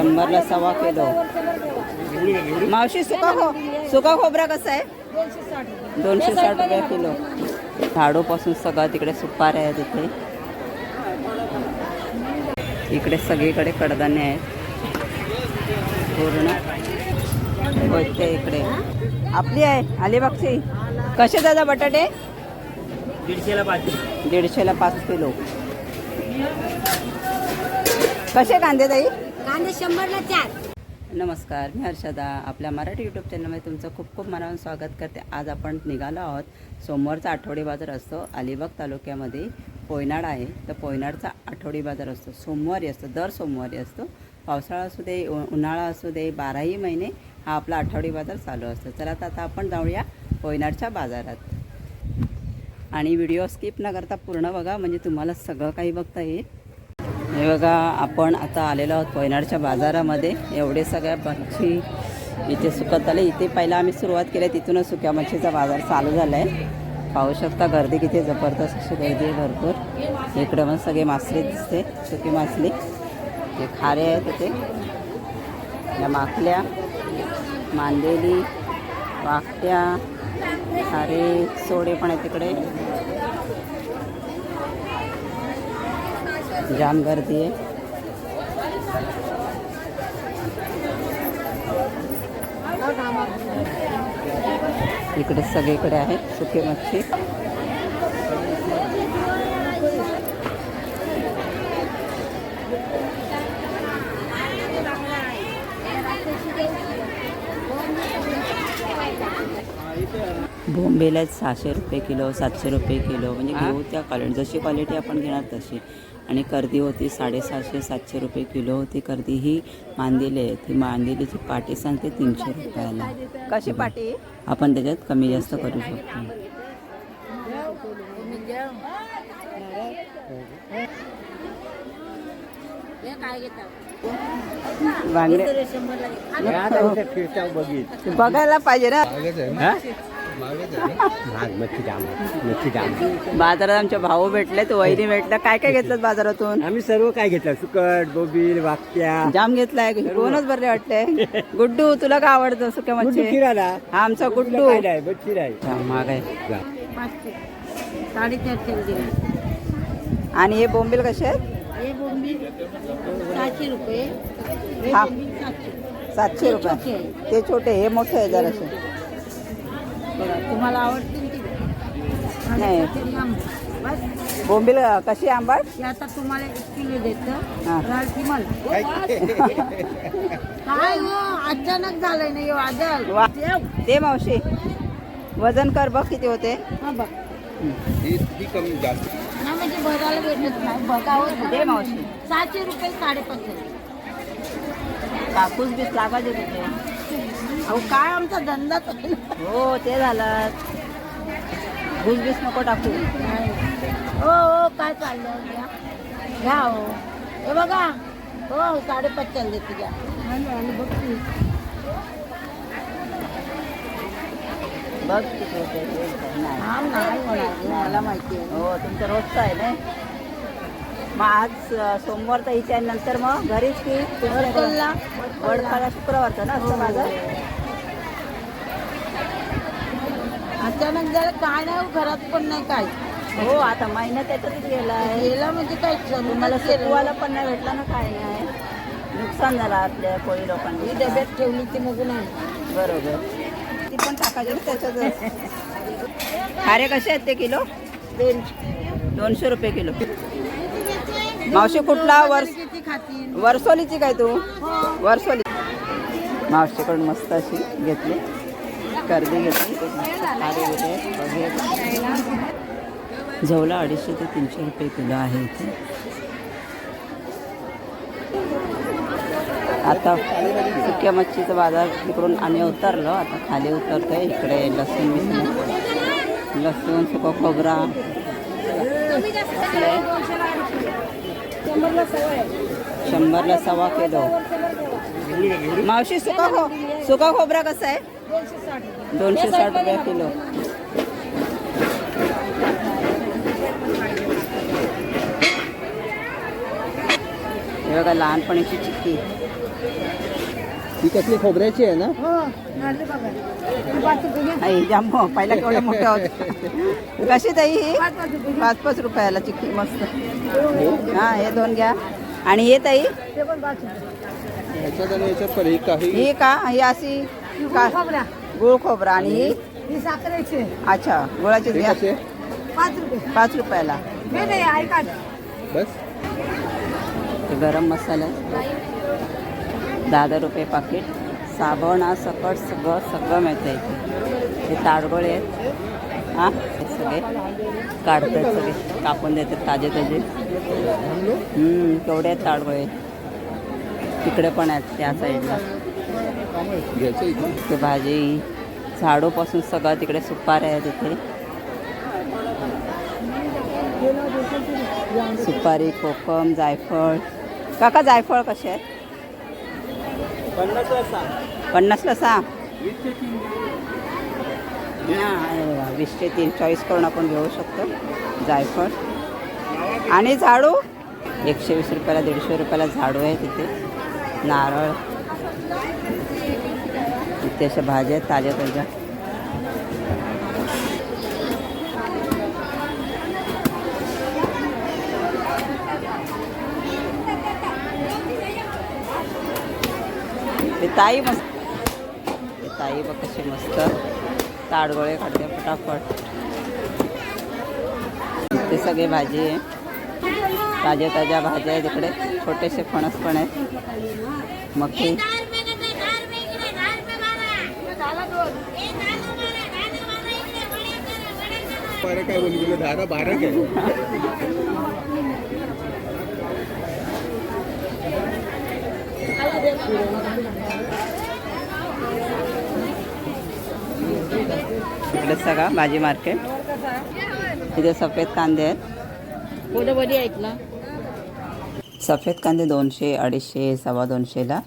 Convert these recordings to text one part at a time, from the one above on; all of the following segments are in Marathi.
शंभरला सव्वा किलो. मावशी सुका खो सुका खोबरा कसा आहे? दोनशे साठ रुपये किलो. झाडूपासून सगळं तिकडे सुपाऱ्या आहेत इथे. इकडे सगळीकडे कडधान्य आहेत. पूर्ण. होते इकडे. आपली आहे अलिबागची कसे दादा बटाटे? दीडशेला पाच. दीडशेला पाच किलो. कसे कांदे ताई? कांदे शंभरला चार. नमस्कार मी हर्षदा. आपल्या मराठी यूट्यूब चॅनलमध्ये तुमचं खूप खूप मनापासून स्वागत करते. आज आपण निघालो आहोत. सोमवारचा आठवडी बाजार असतो. अलिबाग तालुक्यामध्ये पोयनाड आहे. तर पोयनाडचा आठवडी बाजार असतो. सोमवारी असतो. दर सोमवारी असतो. पावसाळा असू दे उन्हाळा असू दे बाराही महिने हा आपला आठवडी बाजार चालू असतो. चला तर आता आपण जाऊया पोयनाडच्या बाजारात. आणि व्हिडिओ स्किप न करता पूर्ण बघा. म्हणजे तुम्हाला सगळं काही बघता येईल. हे बघा आपण आता आलेलो आहोत कोयनाडच्या बाजारामध्ये. एवढे सगळ्या मच्छी इथे सुकत आले. इथे पहिला आम्ही सुरुवात केली. आहे तिथूनच सुक्या मच्छीचा बाजार चालू झाला आहे पाहू शकता गर्दी किती जबरदस्त अशी गर्दी आहे भरपूर. इकडे पण सगळे मासले दिसते सुकी मासली हे खारे आहेत तिथे या माकल्या मांदेली वाकट्या खारे सोडे पण आहेत तिकडे. जाम गर्दी आहे. इकडे सगळीकडे आहेत सुके मच्छी. बोंबेला सहाशे रुपये किलो सातशे रुपये किलो. म्हणजे घेऊ त्या क्वालिटी जशी क्वालिटी आपण घेणार तशी. आणि कर्दी होती साडेसहाशे सातशे रुपये किलो होती. कर्दी ही मांदेली आहे. ती मांदेलीची पाटी सांगते तीनशे रुपयाला. कशी पाटी? आपण त्याच्यात कमी जास्त करू शकतो. हे बांगडे बघायला पाहिजे ना. मच्छी जाम मच्छी जाम बाजारात आमचे भाऊ भेटले तर वहिनी भेटलं काय काय घेतलं बाजारातून? आम्ही सर्व काय घेतलं सुकट बोबील वाक्या. जाम घेतलाय कोणच बरे वाटते गुड्डू तुला काय आवडतं सुक्या मच्छी हा आमचा गुड्डू. महाग आहे. साडेचारशे आणि हे बोंबील कसे आहेत? हे सहाशे रुपये. सातशे. सातशे रुपये. ते छोटे हे मोठे आहे जराशे बघा तुम्हाला आवडतील ती. नाही. बोंबील कशी आंबाट? हे आता तुम्हाला एक किलो देतं. हा. किमल काय? हो? अचानक झालंय ना हे वादळ. वा. देव. ते मावशी. वजन कर बघ किती होते. हा बघ. कमी जास्त? नाही म्हणजे बघायला भेटत नाही. बघावं दे मावशी. सहाशे रुपये साडेपाचशे. कापूस बीस लागायचे तिथे अहो काय आमचा आहे. हो ते झालं. घुस बीस नको टाकू. हो हो काय चाललं घ्या. घ्या हो. हे बघा. हो साडेपाचशे देते घ्या. बघ. नाही हा मला माहिती आहे. हो तुमचं रोजचं आहे ना? मग आज सोमवार तर इथे नंतर मग घरीच की? वडखाला शुक्रवारचं ना असं माझं? अचानक जरा काय नाही हो, घरात पण नाही काय. हो आता महिना त्याच्यातच गेला आहे. गेला म्हणजे काय तुम्हाला सुकवायला पण नाही भेटला ना काय नाही. नुकसान झालं आपल्या कोळी ही लोकांनी डब्यात ठेवली ती मग नाही. बरोबर. ती पण टाकायची ना त्याच्यात खारे कसे आहेत ते किलो? दोनशे. रुपये किलो. मावशी कुठला? वर्ष वर्सोलीची काय तू? हो. वर्सोली. मावशीकडून मस्त अशी घेतली. कर्दी घेतली. खारी झवला अडीचशे ते तीनशे रुपये किलो आहे इथे. आता सुक्या मच्छीचा बाजार इकडून आम्ही उतरलो. आता खाली उतरतो आहे इकडे लसूण बिसून लसूण सुका खोबरा. शंभरला सव्वा किलो. मावशी सुका खो सुका खोबरा कसा आहे? दोनशे साठ रुपये किलो. हे बघा लहानपणीची चिक्की. ही कसली खोबऱ्याची आहे ना? हो. आई जांभो पहिला केवढे मोठे होते. कशी ताई ही? पाच पाच रुपयाला चिक्की मस्त. हा हे दोन घ्या. आणि हे ताई? ही ही का? ही अशी गुळ खोबरा आणि ही अच्छा गुळाची घ्या कसे? पाच रुपये. पाच रुपयाला. नाही ऐका बस. गरम मसाला. दहा दहा रुपये पाकिट साबण हा सकट सगळं सगळं मिळतं इथे. हे ताडगोळे आहेत. हां? हे सगळे. काढतात सगळे. कापून देतात ताजे ताजे. हम्म, केवढे आहेत ताडगोळे. तिकडे पण आहेत त्या साईडला ते भाजी झाडूपासून सगळं तिकडे सुपाऱ्या आहेत तिथे सुपारी कोकम जायफळ. काका जायफळ कसे आहेत पन्नासला सहा. हां आहे वीसचे तीन. चॉईस करून आपण घेऊ शकतो. जायफळ. आणि झाडू? एकशे वीस रुपयाला दीडशे रुपयाला झाडू आहे तिथे नारळ. इथे अशा भाज्या आहेत ताज्या ताज्या ते ताई मस्त ताई कशी मस्त ताडगोळे काढते फटाफट. ते सगळे भाजी आहे. ताज्या ताज्या भाज्या आहेत इकडे. छोटेसे फणस पण आहेत. ते बारा काय बोलू तुला? दहा बारा काय? इकडे सगळा भाजी मार्केट. इथे सफेद कांदे आहेत. बोल सफेद कांदे दोनशे अडीचशे सव्वा दोनशेला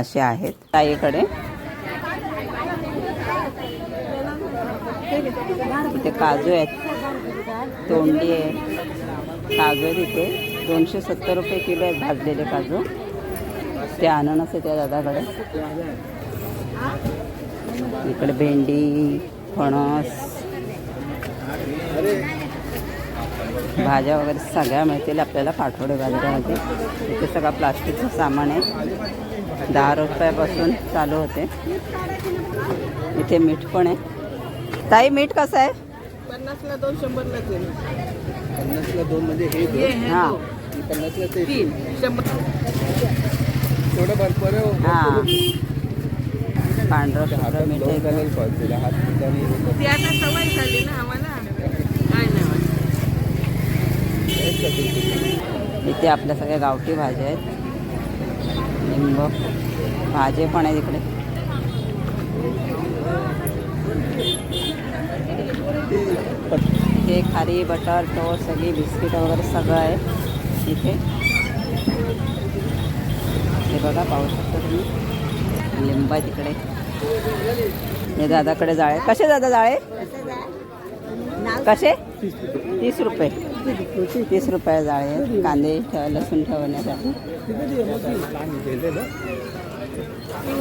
असे आहेत. ताईकडे इथे काजू आहेत. तोंडी आहे. काजू आहेत इथे. दोनशे सत्तर रुपये किलो आहेत भाजलेले काजू. ते अननस आहे त्या दादाकडे. इकडे भेंडी फणस भाज्या वगैरे सगळ्या मिळतील आपल्याला पाठवडे बाजारामध्ये. इथे सगळं प्लास्टिकचं सामान आहे. दहा रुपयापासून चालू होते. इथे मीठ पण आहे. ताई मीठ कसं आहे? पन्नासला दोन शंभरला पन्नासला दोन म्हणजे हे दोन? हां पन्नासला ते तीन शंभर. थोडं भरपूर हो. हां. पांढरं शुभ्र मीठ पाहिजे हात ठिकाणी. ती आता सवय झाली ना आम्हाला. काय नाही वाटत. इथे आपल्या सगळ्या गावठी भाज्या आहेत. लिंब. भाजे पण आहेत इकडे. इथे खारी बटर टोस्ट सगळी बिस्किट वगैरे सगळं आहे इथे. हे बघा पाहू शकता तुम्ही. लिंब आहे तिकडे. हे दादाकडे जाळे. कसे दादा जाळे? कसे? तीस रुपये. तीस रुपये जाळे कांदे ठेव लसूण ठेवण्यासाठी.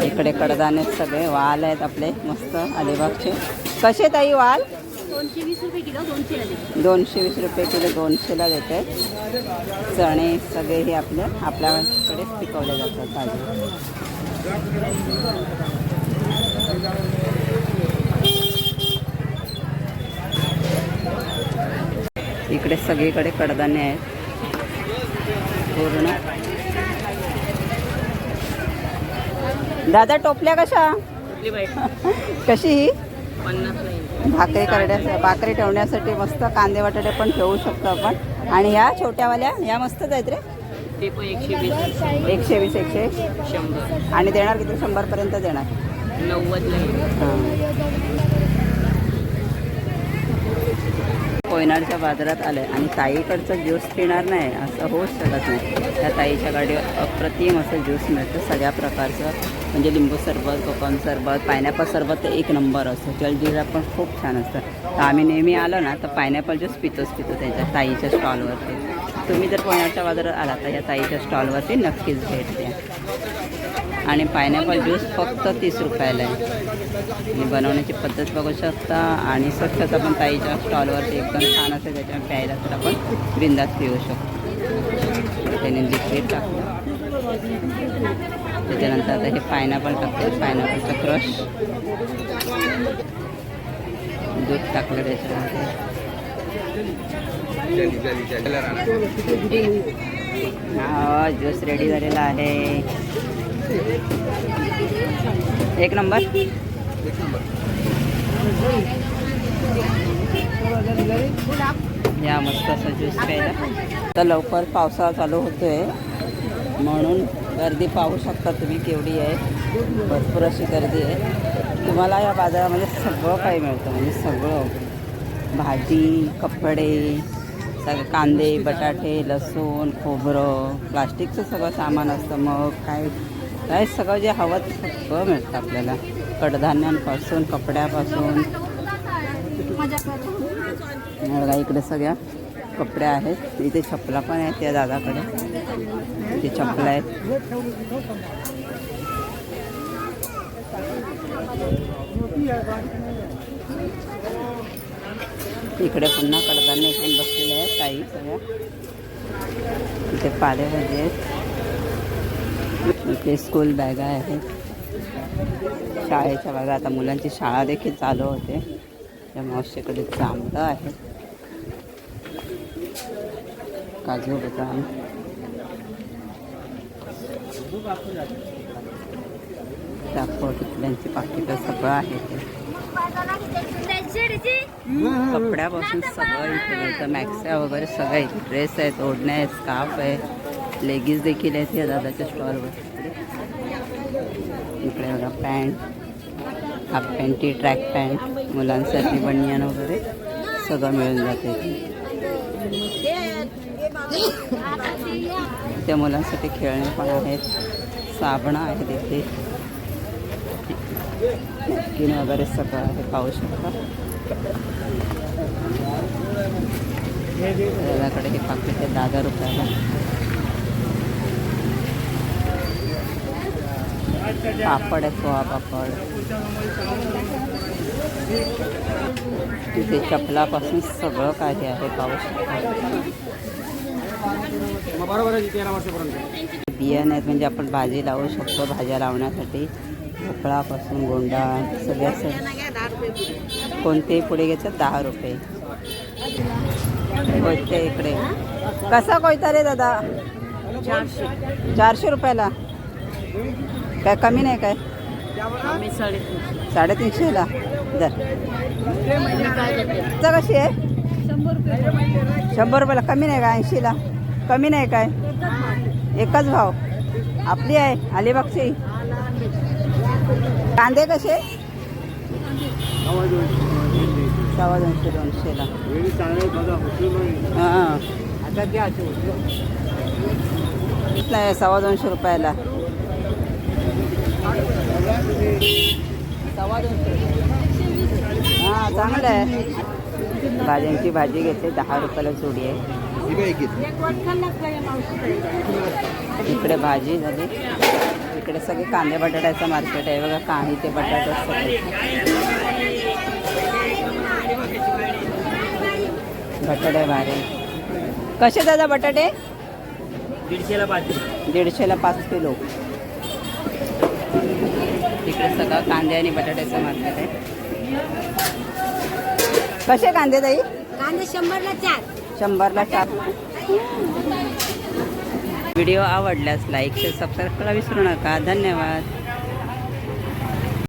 इकडे कडदाने आहेत सगळे. वाल आहेत आपले मस्त. अलिबागचे. कसे ताई वाल? दोनशे वीस रुपये किलो दोनशे आले दोनशे वीस रुपये किलो दोनशेला देते. चणे सगळे हे आपले आपल्याकडेच पिकवले जातात ताजे. इकडे सगळीकडे कडधान्य आहेत. पूर्ण. दादा टोपल्या कशा? कशी ही? भाकरी करण्यासाठी भाकरी ठेवण्यासाठी मस्त कांदे बटाटे पण ठेवू शकतो आपण. आणि ह्या छोट्यावाल्या ह्या मस्तच आहेत रे. ते पण एकशे वीस. एकशे वीस एकशे शंभर. आणि देणार किती? शंभरपर्यंत देणार. नव्वदला कोयनाडच्या बाजारात आलं आहे आणि ताईकडचं ज्यूस पिणार नाही असं होऊच शकत नाही. त्या ताईच्या गाडीवर अप्रतिम असं ज्यूस मिळतं. सगळ्या प्रकारचं म्हणजे लिंबू सरबत कोकम सरबत पायनॅपल सरबत तर एक नंबर असतं. जलजिरा पण खूप छान असतं. तर आम्ही नेहमी आलो ना तर पायनॅपल ज्यूस पितोच पितो त्याच्या ताईच्या स्टॉलवरती. तुम्ही जर कोयनाडच्या बाजारात आला तर या ताईच्या स्टॉलवरती नक्कीच भेट द्या. आणि पायनॅपल ज्यूस फक्त तीस रुपयाला आहे. आणि बनवण्याची पद्धत बघू शकता. आणि स्वच्छता पण ताईच्या स्टॉलवरती एकदम छान असेल त्याच्यामुळे प्यायला तर आपण बिंदास पिऊ शकतो. त्याने लिक्विड टाकलं. त्याच्यानंतर आता हे पायनॅपल टाकतो. पायनॅपलचं क्रश दूध टाकलं त्याच्यामध्ये. हा ज्यूस रेडी झालेला आहे. एक नंबर. एक नंबर या मस्त असं ज्यूस प्यायला. तर लवकर पावसाळा चालू होतोय. म्हणून गर्दी पाहू शकता तुम्ही केवढी आहे. भरपूर अशी गर्दी आहे. तुम्हाला या बाजारामध्ये सगळं काही मिळतं. म्हणजे सगळं. भाजी कपडे सगळे कांदे बटाटे लसूण खोबरं प्लास्टिकचं सगळं सामान असतं. मग काय काय सगळं जे हवं ते सगळं मिळतं आपल्याला. कडधान्यांपासून कपड्यापासून. बघा इकडे सगळ्या कपड्या आहेत. इथे छपला पण आहेत त्या दादाकडे. इथे छपला आहेत. इकडे पुन्हा कडधान्य घेऊन बसलेले आहेत ताई सगळ्या. इथे पालेभाजी आहेत. इथे स्कूल बॅगा आहेत शाळेच्या बॅगा आता मुलांची शाळा देखील चालू होते. त्या मावशीकडे जांभळं आहे. काजू बदाम. दाखव टिकल्यांची पाकिटं सगळं आहे कपड्यापासून सगळं इथे मॅक्स्या वगैरे सगळं ड्रेस आहेत ओढण्या आहेत स्कार्फ आहे. लेगीज देखील आहेत या दादाच्या स्टॉलवर. इकडे बघा pant half panty track pant मुलांसाठी बनियान वगैरे सगळं मिळून जाते. त्या मुलांसाठी खेळणे पण आहेत साबणं आहेत इथे. नॅपकिन वगैरे सगळं आहे पाहू शकता. दादाकडे हे पाकिट आहे दहा रुपयाला. पापड आहे पोहा पापड. तिथे चपलापासून सगळं काही आहे पाहू शकता बियाणे आहेत म्हणजे आपण भाजी लावू शकतो भाज्या लावण्यासाठी. भोपळापासून गोंडा सगळ्या सग कोणतेही पुढे घ्यायचं दहा रुपये. कोयते इकडे? कसा कोयता रे दादा? चारशे. चारशे रुपयाला? काय कमी नाही काय? साडेतीनशेला? दर. चा कशी आहे. शंभर रुपयाला कमी नाही का? ऐंशीला. कमी नाही काय? एकच भाव. आपली आहे. अलिबागची कांदे कसे? सव्वा दोनशे दोनशेला. हां. नाही सव्वा दोनशे रुपयाला. हां चांगलं आहे. भाज्यांची भाजी घेते दहा रुपयाला जोडी आहे? इकडे भाजी झाली. इकडे सगळे कांदे बटाट्याचं मार्केट आहे. बघा काही ते बटाटे बटाटे भारे. कसे दादा बटाटे? दीडशेला पाच. दीडशेला पाच किलो. इकडे सगळं कांदे आणि बटाट्याचं मार्केट आहे. कसे कांदे ताई? कांदे शंभरला चार. शंभरला चार. व्हिडिओ आवडल्यास लाईक शेअर सबस्क्राईब करायला विसरू नका. धन्यवाद.